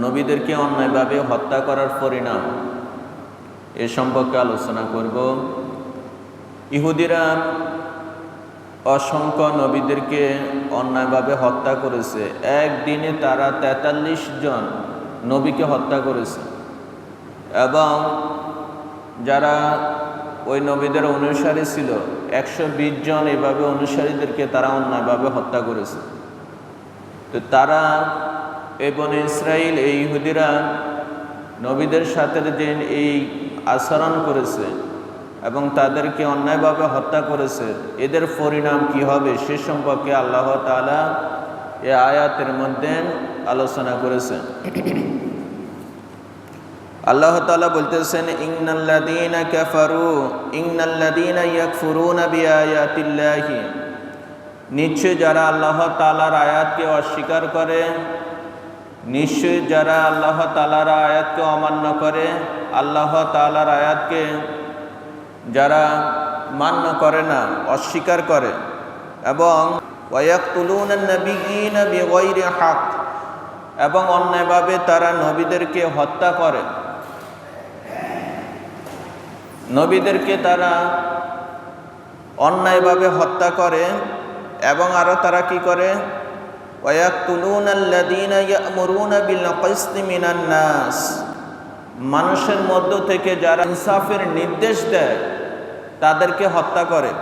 নবীদেরকে অন্যায়ভাবে হত্যা করার পরিণাম। এ সম্পর্কে আলোচনা করব। ইহুদিরা অসংখ্য নবীদেরকে অন্যায়ভাবে হত্যা করেছে। একদিনে তারা তেতাল্লিশ জন নবীকে হত্যা করেছে। এবং যারা ওই নবীদের অনুসারী ছিল, একশো বিশ জন এভাবে অনুসারীদেরকে তারা অন্যায়ভাবে হত্যা করেছে। তো তারা এবং ইসরায়েল এই ইহুদিরা নবীদের সাথে যে এই আচরণ করেছে এবং তাদেরকে অন্যায়ভাবে হত্যা করেছে। এদের পরিণাম কি হবে সে সম্পর্কে আল্লাহ তালা এ আয়াতের মধ্যে আলোচনা করেছেন। আল্লাহ তালা বলতেছেন ইংনাল্লাদিনা কাফারু ইংনাল্লাদিনা ইয়াকফুরুনা বিআয়াতিল্লাহি। নিশ্চয় যারা আল্লাহ তালার আয়াতকে অস্বীকার করে নিশ্চয় যারা আল্লাহ তালার আয়াতকে অমান্য করে, আল্লাহ তালার আয়াতকে যারা মান্য করে না, অস্বীকার করে, এবং হাক, এবং অন্যায়ভাবে তারা নবীদেরকে হত্যা করে। নবীদেরকে তারা অন্যায়ভাবে হত্যা করে, এবং আরও তারা কি করে? নাস মানুষের মধ্য থেকে যারা ইনসাফের নির্দেশ দেয়, তাদেরকে হত্যা করে।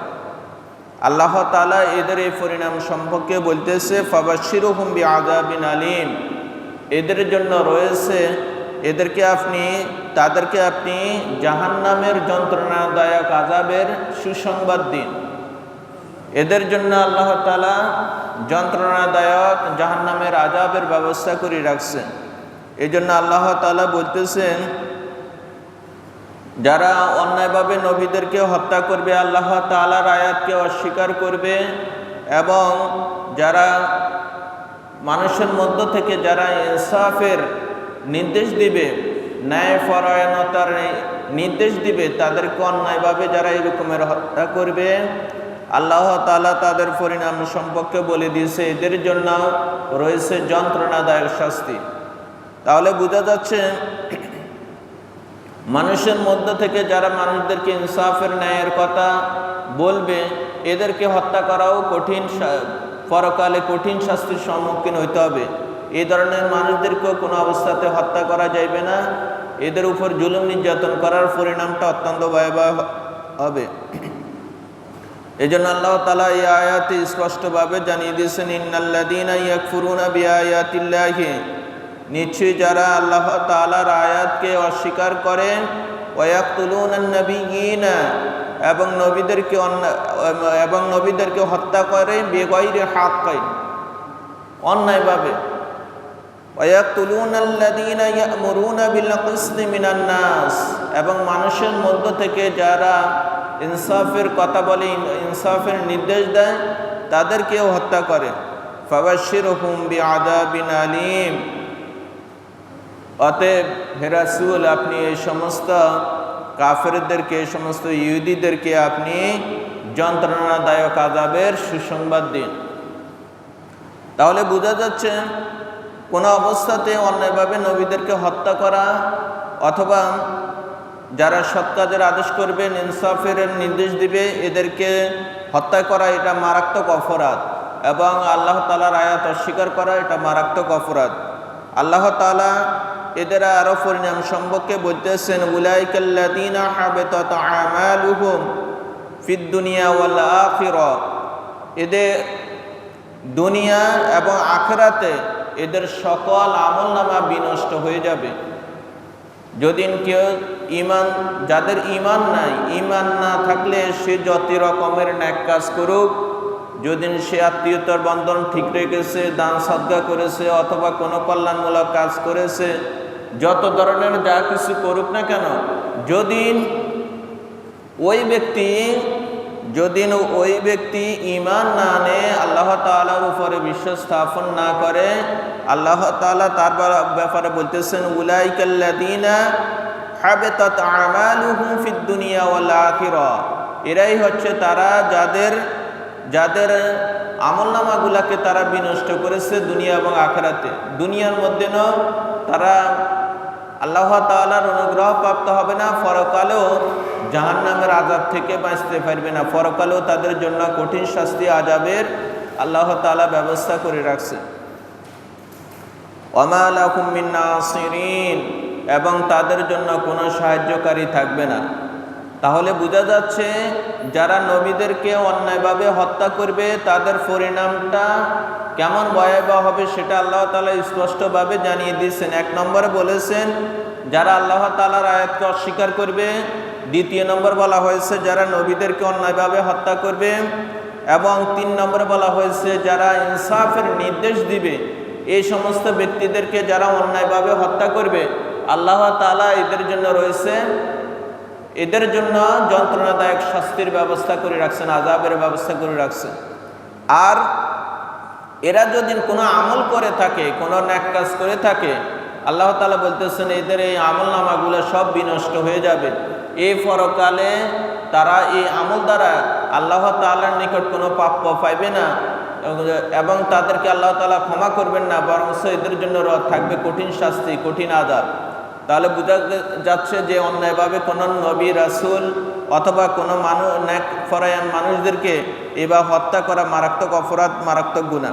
আল্লাহ তালা এদের এই পরিণাম সম্পর্কে বলতেছে ফাবাসির হুম্বি আজাবিন আলিম। এদের জন্য রয়েছে, এদেরকে আপনি, তাদেরকে আপনি জাহান্নামের যন্ত্রণাদায়ক আজাবের সুসংবাদ দিন। এদের জন্য আল্লাহ তালা যন্ত্রণাদায়ক জাহান্নামের আজাবের ব্যবস্থা করে রাখছেন। এই জন্য আল্লাহ তালা বলতেছেন, যারা অন্যায়ভাবে নবীদেরকে হত্যা করবে, আল্লাহ তালার আয়াতকে অস্বীকার করবে এবং যারা মানুষের মধ্য থেকে যারা ইনসাফের নির্দেশ দিবে ন্যায় পরায়ণতার নির্দেশ দিবে, তাদেরকে অন্যায়ভাবে যারা এরকমের হত্যা করবে আল্লাহ তালা তাদের পরিণাম সম্পর্কে বলে দিয়েছে, এদের জন্য রয়েছে যন্ত্রণাদায়ক শাস্তি। তাহলে বোঝা যাচ্ছে, মানুষের মধ্য থেকে যারা মানুষদেরকে ইনসাফের ন্যায়ের কথা বলবে, এদেরকে হত্যা করাও কঠিন পরকালে কঠিন শাস্তির সম্মুখীন হইতে হবে। এই ধরনের মানুষদেরকেও কোনো অবস্থাতে হত্যা করা যাইবে না। এদের উপর জুলুম নির্যাতন করার পরিণামটা অত্যন্ত ভয়াবহ হবে। এই জন্য আল্লাহ তালা এই আয়াতে স্পষ্টভাবে জানিয়ে দিয়েছেন ইন্নাল্লাদিনা নিশ্চয়ই যারা আল্লাহ তালার আয়াতকে অস্বীকার করে ওয়াক্তুলুন নবীনা এবং নবীদেরকে এবং নবীদেরকে হত্যা করে বেগৈরে অন্যায়ভাবে কিসতি মিনান নাস এবং মানুষের মধ্য থেকে যারা ইনসাফের কথা বলে, ইনসাফের নির্দেশ দেয়, তাদেরকেও হত্যা করে। ফাবাশির হুম বি আদাবিন আলিম। অতএব হেরাসুল আপনি এই সমস্ত কাফেরদেরকে, এই সমস্ত ইহুদিদেরকে আপনি যন্ত্রণাদায়ক আদাবের সুসংবাদ দিন। তাহলে বোঝা যাচ্ছে, কোনো অবস্থাতে অন্যায়ভাবে নবীদেরকে হত্যা করা অথবা যারা সৎ কাজের আদেশ করবেন ইনসাফের নির্দেশ দিবে, এদেরকে হত্যা করা এটা মারাত্মক অপরাধ এবং আল্লাহ তালার আয়াত অস্বীকার করা এটা মারাত্মক অপরাধ। আল্লাহ তালা এদের আরও পরিণাম সম্পর্কে বলতেছেন উলাইকাল্লাদিনা এদের দুনিয়া এবং আখেরাতে এদের সকল আমল নামা বিনষ্ট হয়ে যাবে। যদি কেউ ইমান যাদের ইমান নাই ইমান না থাকলে সে যত রকমের ন্যাক কাজ করুক যদি সে আত্মীয়তার বন্ধন ঠিক রেখেছে, দান সদ্গা করেছে, অথবা কোনো কল্যাণমূলক কাজ করেছে, যত ধরনের যা কিছু করুক না কেন যদি ওই ব্যক্তি যদি ওই ব্যক্তি ইমান না আনে, আল্লাহ তালার উপরে বিশ্বাস স্থাপন না করে, আল্লাহ তালা তার ব্যাপারে বলতেছেন উলাইকাল্লাদিনা হাবেতাত আমালুহুম ফিদ দুনিয়া ওয়াল আখিরা। এরাই হচ্ছে তারা যাদের যাদের আমলনামাগুলাকে তারা বিনষ্ট করেছে দুনিয়া এবং আখেরাতে। দুনিয়ার মধ্যে ন তারা আল্লাহ তাআলার অনুগ্রহ প্রাপ্ত হবে না, পরকালেও জাহান নামের আজাব থেকে বাঁচতে পারবে না, পরকালেও তাদের জন্য কঠিন শাস্তি আজাবের আল্লাহ তাআলা ব্যবস্থা করে রাখছে। অমালাকুমিনাসিরিন এবং তাদের জন্য কোনো সাহায্যকারী থাকবে না। তাহলে বোঝা যাচ্ছে যারা নবীদেরকে অন্যায়ভাবে হত্যা করবে, তাদের পরিণামটা কেমন ভয়াবহ হবে সেটা আল্লাহ তালা স্পষ্টভাবে জানিয়ে দিয়েছেন। এক নম্বরে বলেছেন, যারা আল্লাহ তালার আয়াতকে অস্বীকার করবে, দ্বিতীয় নম্বর বলা হয়েছে যারা নবীদেরকে অন্যায়ভাবে হত্যা করবে, এবং তিন নম্বর বলা হয়েছে যারা ইনসাফের নির্দেশ দিবে, এই সমস্ত ব্যক্তিদেরকে যারা অন্যায়ভাবে হত্যা করবে আল্লাহ তালা এদের জন্য রয়েছে, এদের জন্য যন্ত্রণাদায়ক শাস্তির ব্যবস্থা করে রাখছেন আজাবের ব্যবস্থা করে রাখছেন। আর এরা যদি কোনো আমল করে থাকে, কোনো ন্যাক কাজ করে থাকে, আল্লাহ তালা বলতেছেন, এদের এই আমল নামাগুলো সব বিনষ্ট হয়ে যাবে। এই পরকালে তারা এই আমল দ্বারা আল্লাহ তালার নিকট কোনো প্রাপ্য পাইবে না এবং তাদেরকে আল্লাহ তালা ক্ষমা করবেন না বরং এদের জন্য র- থাকবে কঠিন শাস্তি, কঠিন আদাব তাহলে বোঝা যাচ্ছে যে অন্যায়ভাবে কোনো নবী, রাসুল অথবা কোনো মানুষ ন্যাক ফরায়ান মানুষদেরকে এবার হত্যা করা মারাত্মক অপরাধ, মারাত্মক গুণা